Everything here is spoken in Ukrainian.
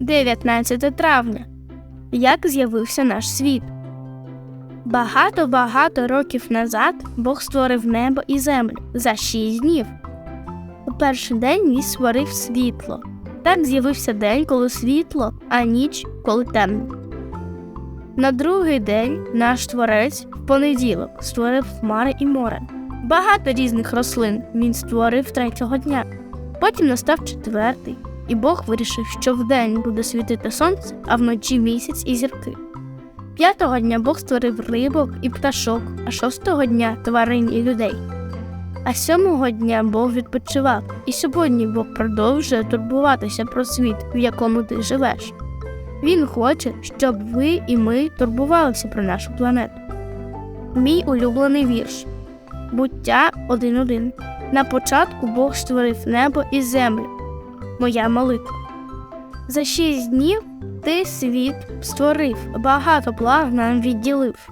19 травня. Як з'явився наш світ? Багато-багато років назад Бог створив небо і землю за шість днів. У перший день він створив світло. Так з'явився день, коли світло, а ніч, коли темно. На другий день наш творець в понеділок створив хмари і море. Багато різних рослин він створив третього дня. Потім настав четвертий, і Бог вирішив, що вдень буде світити сонце, а вночі місяць і зірки. П'ятого дня Бог створив рибок і пташок, а шостого дня тварин і людей. А сьомого дня Бог відпочивав, і сьогодні Бог продовжує турбуватися про світ, в якому ти живеш. Він хоче, щоб ви і ми турбувалися про нашу планету. Мій улюблений вірш Буття 1.1. На початку Бог створив небо і землю. Моя молитва. За шість днів ти світ створив, багато благ нам відділив.